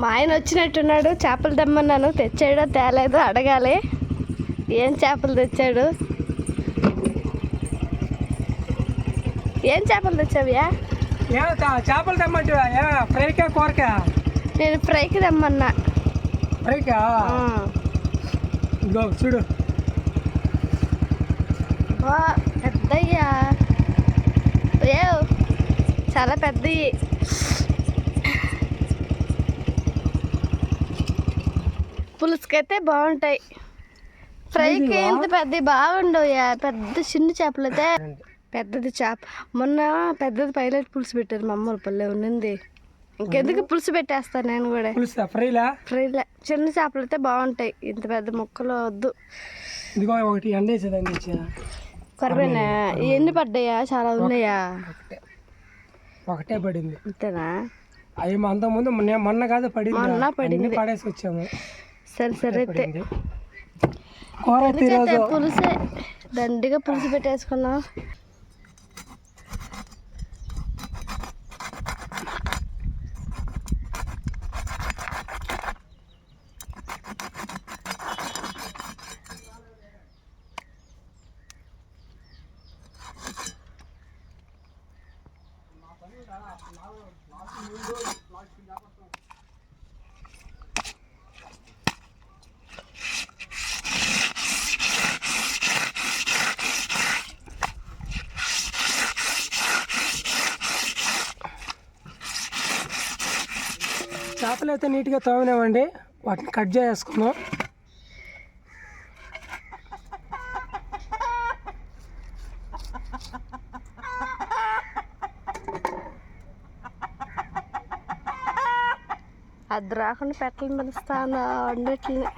మా ఆయన వచ్చినట్టున్నాడు చేపలు తెమ్మన్నాను. తెచ్చాడో తేలేదో అడగాలి. ఏం చేపలు తెచ్చాడు? ఏం చేపలు తెచ్చావ్యా చేపలు తెమ్మంటే ఏ ఫ్రైకా కూరకా? నేను ఫ్రైకి తెమ్మన్నా. ఫ్రైకా? చూడు. వా పెద్దయ్యా. ఏ చాలా పెద్దవి పులుసుకైతే బాగుంటాయి. ఫ్రైకి ఇంత పెద్ద బాగుండవుయా పెద్ద చిన్న చేపలు అయితే పెద్దది చేప. మొన్న పెద్దది పైలట్ పులుసు పెట్టారు మా అమ్మ పల్లె ఉన్నింది. ఇంకెందుకు పులుసు పెట్టేస్తాను నేను కూడా. పులుసా ఫ్రైలా? ఫ్రైలే. చిన్న చేపలు అయితే బాగుంటాయి. ఇంత పెద్ద ముక్కలు వద్దు. ఇదిగో ఒకటి ఎండేసేదాన్ని ఇచ్చా. కరివేనా? ఎన్ని పడ్డాయా? చాలా ఉన్నాయా? ఒకటే. పడింది. అంతేనా? అవి అంత ముందు మొన్న మొన్న కాదు పడింది మొన్న పడింది. పడేసి వచ్చాము సరే సరే అయితే. కూర అయితే పులుసే దండిగా పులుసు పెట్టేసుకున్నాం. చేపలు అయితే నీట్గా తోమినామండి వాటిని కట్ చేసుకున్నాం అది రాకుండా పెట్టలు పిలుస్తాను వండట్లే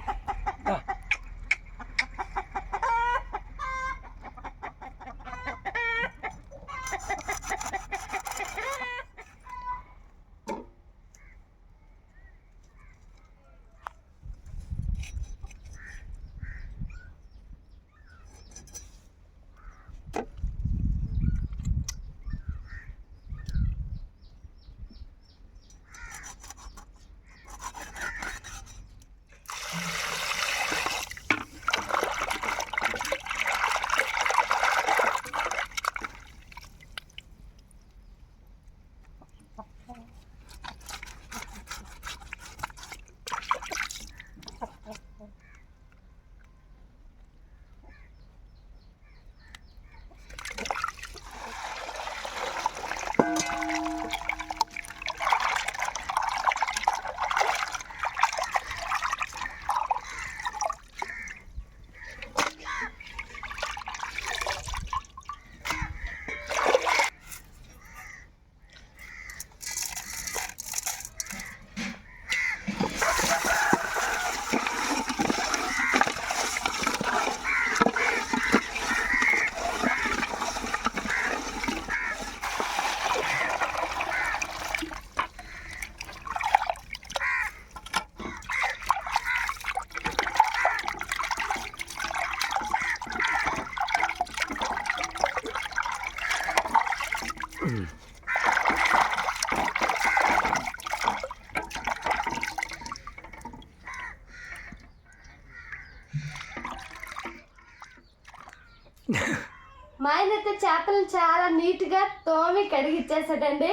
మా ఆయన అయితే చేపలు చాలా నీట్గా తోమి కడిగిచ్చేసాడండి.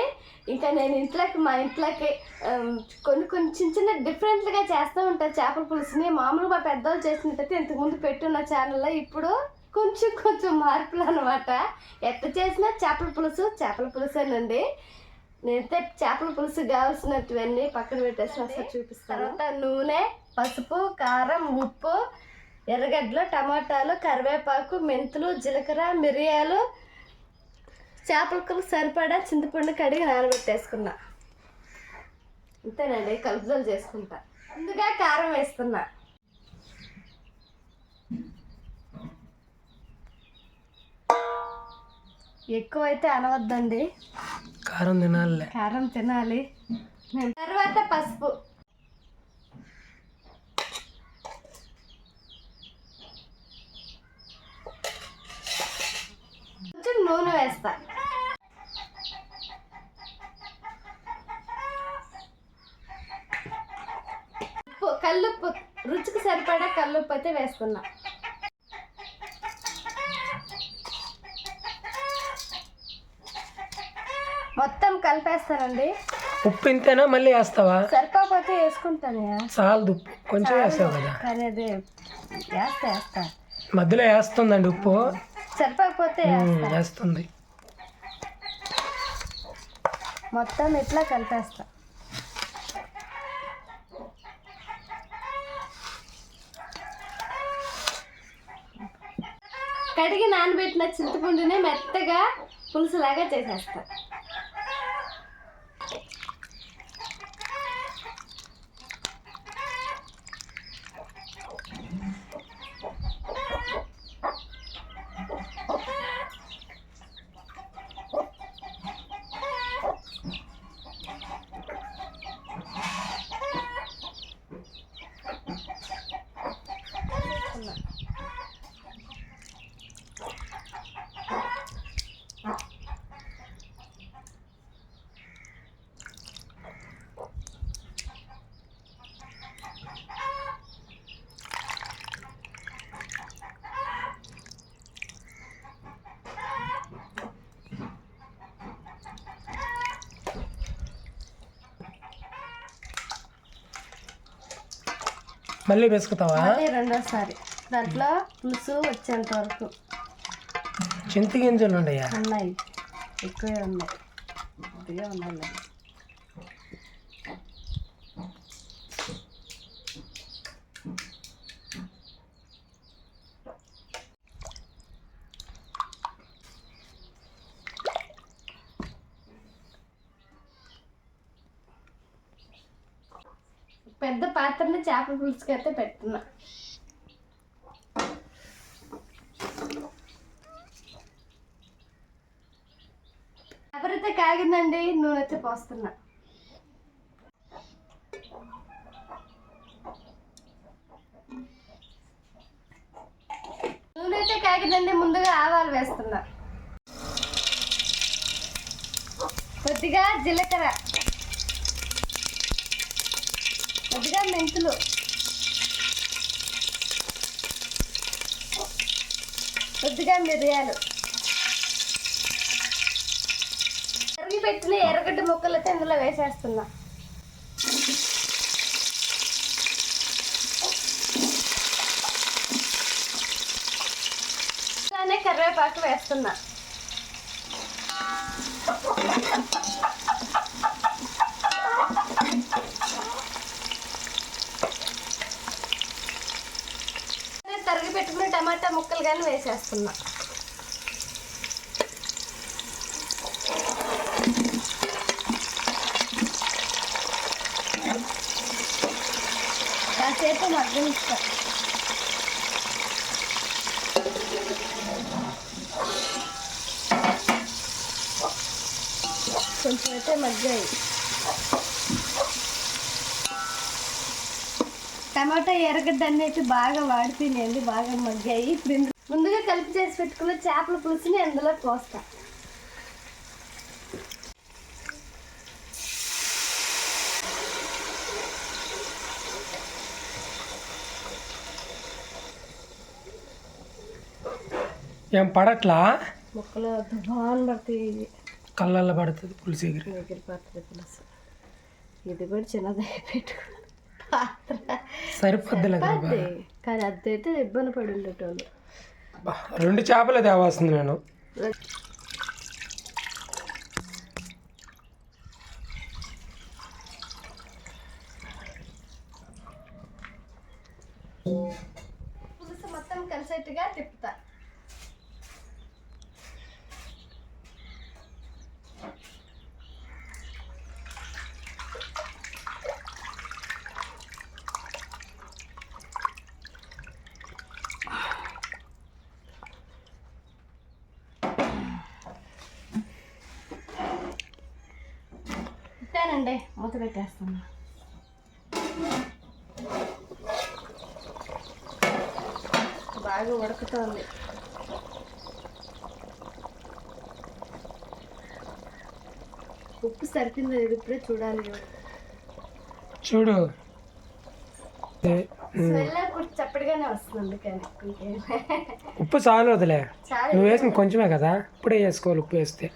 ఇంకా నేను ఇంట్లోకి మా ఇంట్లోకి కొన్ని కొన్ని చిన్న చిన్న డిఫరెంట్గా చేస్తూ ఉంటాను చేపల పులుసుని. మామూలుగా పెద్దవాళ్ళు చేసినట్టయితే ఇంతకుముందు పెట్టున్న ఛానల్లో ఇప్పుడు కొంచెం కొంచెం మార్పులు అనమాట ఎట్ట చేసినా చేపల పులుసు చేపల పులుసేనండి. నేనైతే చేపల పులుసు కావాల్సినటువన్నీ పక్కన పెట్టేసి ఒకసారి చూపిస్తాను. తర్వాత నూనె పసుపు కారం ఉప్పు ఎర్రగడ్డలు టమాటాలు కరివేపాకు మెంతులు జీలకర్ర మిరియాలు చేపలకు సరిపడా చింతపండు కడిగి నానబెట్టేసుకున్నా. అంతేనండి కలుపుదలు చేసుకుంటా. ముందుగా కారం వేస్తున్నా. ఎక్కువైతే అనవద్దండి. కారం తినాలే. కారం తినాలి. తర్వాత పసుపు కొంచెం నూనె వేస్తా కల్లుప్పు రుచికి సరిపడా కల్లుప్పు అయితే వేస్తున్నా మొత్తం కలిపేస్తానండి. ఉప్పు ఇంతేనా? మళ్ళీ వేస్తావా? సరిపోతే వేసుకుంటాను చాలదు ఉప్పు కొంచెం వేస్తావు కదా. కానీ అది వేస్తా వేస్తా. మధ్యలో వేస్తుందండి ఉప్పు. సరిపోకపోతే వేస్తుంది. మొత్తం ఇట్లా కలిపేస్తా. కడిగి నానబెట్టిన చింతపండుని మెత్తగా పులుసులాగా చేసేస్తా. మళ్ళీ వేసుకుతావా? రెండోసారి. దాంట్లో పులుసు వచ్చేంత వరకు. చింత గింజలు ఉండయా ఉన్నాయి. ఎక్కువే ఉన్నాయి. కొద్దిగా ఉన్నాయి పెద్ద పాత్రని చేపల పులుసుకి అయితే పెట్టున్నా. ఎవరైతే కాగిందండి నూనె అయితే పోస్తున్నా. నూనె అయితే కాగిందండి ముందుగా ఆవాలు వేస్తున్నా. కొద్దిగా జీలకర్ర. కొద్దిగా మెంతులు. కొద్దిగా మిరియాలు. తరిగి పెట్టిన ఎర్రగడ్డ ముక్కలు అయితే ఇందులో వేసేస్తున్నా. కరివేపాకు వేస్తున్నా నేను తరిగి పెట్టుకున్న టమాటా ముక్కలు కానీ వేసేస్తున్నా. కాసేపు మగ్గనిస్తా. కొంచెం అయితే మగ్గాయి. టమాటా ఎర్రగడ్డ అనేది బాగా వాడిపోయినాయండి బాగా మగ్గాయి. ఇప్పుడు ముందుగా కలిపి చేసి పెట్టుకున్న చేపల పులుసుని అందులో పోస్తా. ఏం పడట్లా? ముక్కలు దుబాన్ పడతాయి కళ్ళల్లో పడుతుంది పులుసు ఎగిరి. ఎగిరిపోతుంది పులుసు. ఇది కూడా చిన్నది పెట్టుకున్నాను పాత్ర సరిపోద్దులే అదే కానీ అదైతే ఇబ్బంది పడి ఉండేటోళ్ళు. రెండు చేపలు తేవాల్సింది నేను. పెట్టేస్తాను బాగా ఉడుకుతోంది. ఉప్పు సరిపోయిందో ఇది ఇప్పుడే చూడాలి చూడు. చప్పటిగానే వస్తుంది. ఉప్పు చాలు వదిలే. నువ్వు వేసిన కొంచెమే కదా. ఇప్పుడే వేసుకోవాలి ఉప్పు వేస్తే.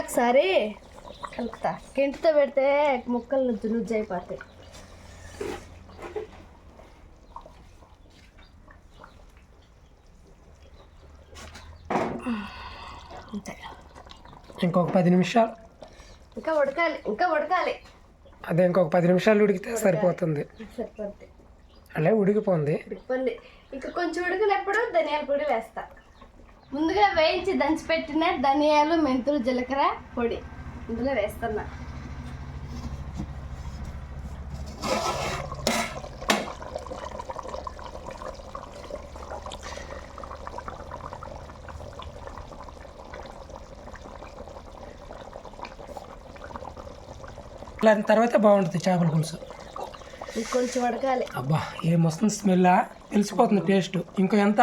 ఒకసారి కలుపుతా. గింటితో పెడితే ముక్కలు నుజ్జు నుజ్జు అయిపోతాయి. ఇంకొక పది నిమిషాలు. ఇంకా ఉడకాలి ఇంకా ఉడకాలి. అదే ఇంకొక పది నిమిషాలు ఉడికితే సరిపోతుంది. అలా ఉడికిపోయింది ఇంకా కొంచెం ఉడికినప్పుడు ధనియాల పొడి వేస్తా. ముందుగా వేయించి దంచిపెట్టిన ధనియాలు మెంతులు జీలకర్ర పొడి. ఇందులో వేస్తున్నా. ఇలా తర్వాత బాగుంటుంది చేపల పులుసు. ఇంకొంచెం ఉడకాలి అబ్బా ఏం వస్తుంది స్మెల్ తెలిసిపోతుంది టేస్ట్. ఇంకో ఎంత?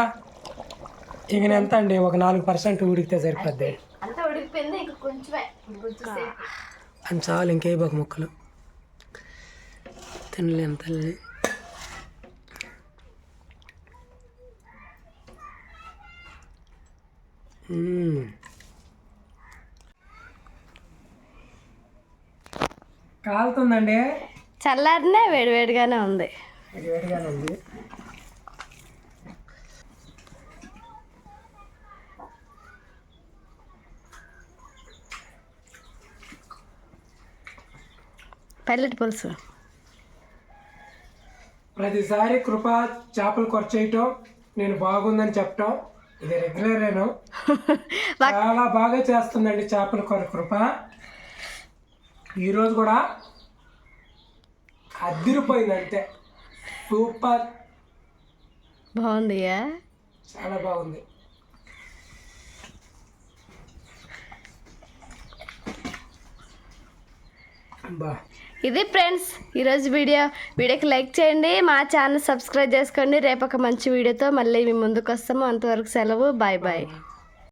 ఇంక ఎంత అండి? ఒక నాలుగు పర్సెంట్ ఉడికితే సరిపోద్ది. అంతా ఉడికిపోయింది ఇంకా కొంచెమే. కొంచెం సేపు. అని చాలు ఇంకే బాక ముక్కలు. తినలేం తల్లి. మ్మ్. కాలుతుందండి. చల్లారినే వేడివేడిగానే ఉంది. ఇది వేడిగానే ఉంది. పల్లెటి పులుసు. ప్రతిసారి కృప చేపలు కూర చేయటం నేను బాగుందని చెప్పటం ఇది రెగ్యులరేను. చాలా బాగా చేస్తుందండి చేపల కూర కృప. ఈరోజు కూడా అదిరిపోయింది అంతే. సూపర్. బాగుందియా చాలా బాగుంది. ఇది ఫ్రెండ్స్ ఈరోజు వీడియో. వీడియోకి లైక్ చేయండి మా ఛానల్ సబ్స్క్రైబ్ చేసుకోండి. రేపు ఒక మంచి వీడియోతో మళ్ళీ మీ ముందుకు వస్తాము. అంతవరకు సెలవు. Bye bye.